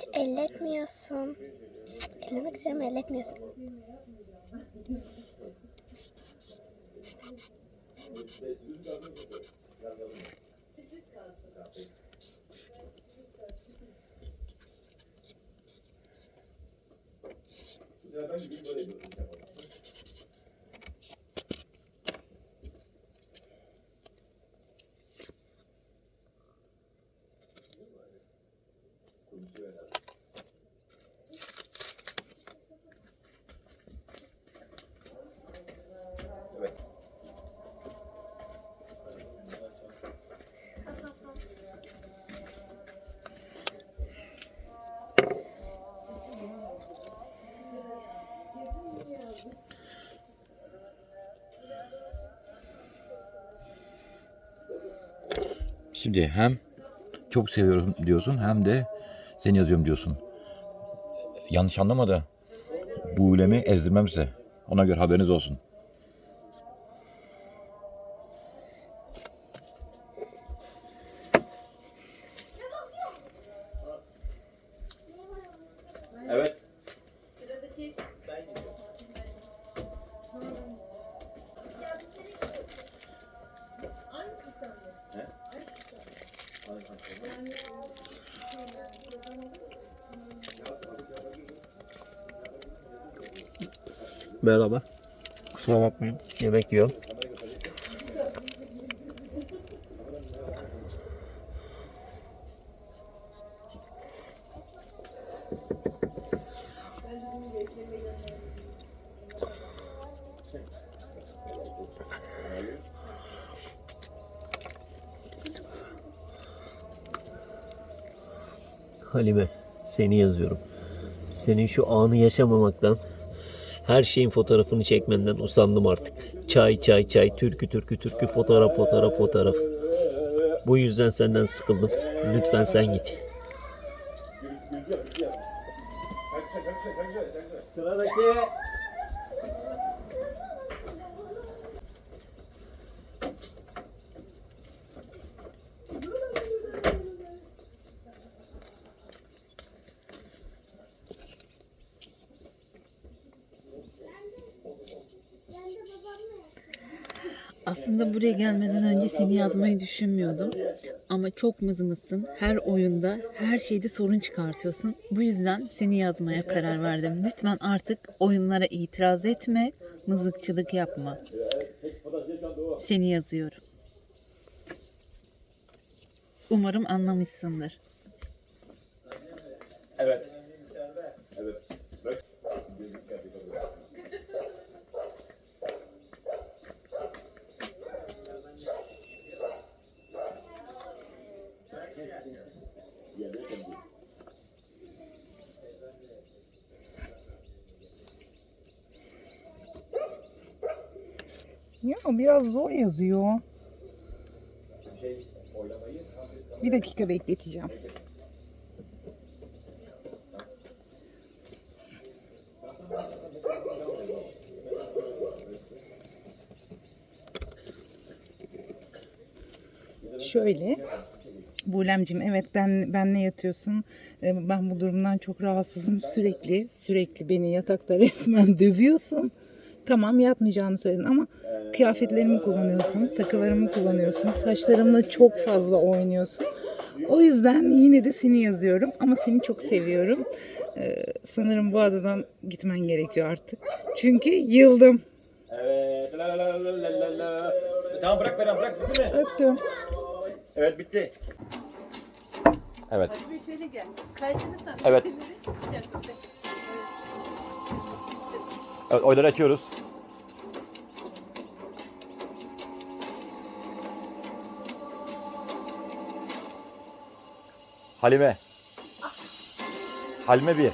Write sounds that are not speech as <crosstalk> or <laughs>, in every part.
Hiç elletmiyorsun. Ellemek istiyorum elletmiyorsun. Şimdi hem çok seviyorum diyorsun hem de seni yazıyorum diyorsun. Yanlış anlama da bu ulemi ezdirmem. Ona göre haberiniz olsun. Merhaba. Kusura bakmayın. Yemek yiyorum. Halime, seni yazıyorum. Senin şu anı yaşamamaktan, her şeyin fotoğrafını çekmenden usandım artık. Çay çay çay, türkü türkü türkü, fotoğraf fotoğraf fotoğraf. Bu yüzden senden sıkıldım. Lütfen sen git. Sıradaki. Aslında buraya gelmeden önce seni yazmayı düşünmüyordum. Ama çok mızmızsın. Her oyunda, her şeyde sorun çıkartıyorsun. Bu yüzden seni yazmaya karar verdim. Lütfen artık oyunlara itiraz etme, mızıkçılık yapma. Seni yazıyorum. Umarım anlamışsındır. Evet. Ya biraz zor yazıyor. Bir dakika bekleteceğim. Şöyle. Bulemcim evet ben benle yatıyorsun. Ee, Ben bu durumdan çok rahatsızım. Sürekli sürekli beni yatakta <laughs> resmen dövüyorsun. Tamam yatmayacağını söyledin ama kıyafetlerimi kullanıyorsun, takılarımı kullanıyorsun, saçlarımla çok fazla oynuyorsun. O yüzden yine de seni yazıyorum ama seni çok seviyorum. Ee, sanırım bu adadan gitmen gerekiyor artık. Çünkü yıldım. Evet. La la la la la la. Tamam bırak bırak bırak. Bitti mi? Öptüm. Evet bitti. Evet. Şöyle gel. Kaydını sen. Evet. <laughs> Evet oyları açıyoruz. Halime. Halime bir.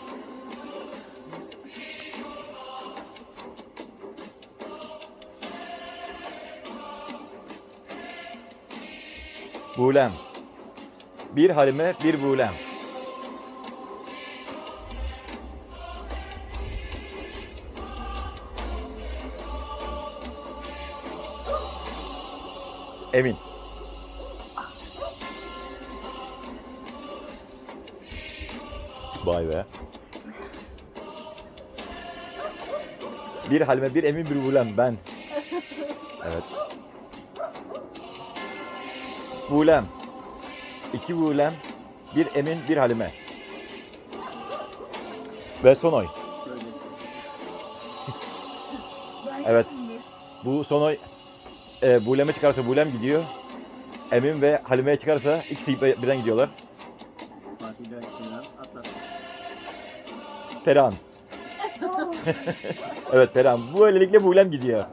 Bulem. Bir Halime, bir Bulem. Emin. Vay be. Bir Halime, bir Emin, bir Bulem. Ben. Evet. Bulem. İki Bulem, bir Emin, bir Halime. Ve son oy. <laughs> evet. Bu son oy e, Bulem'e çıkarsa Bulem gidiyor. Emin ve Halime'ye çıkarsa ikisi birden gidiyorlar. Perihan. <laughs> evet Perihan. Bu öylelikle Bulem gidiyor.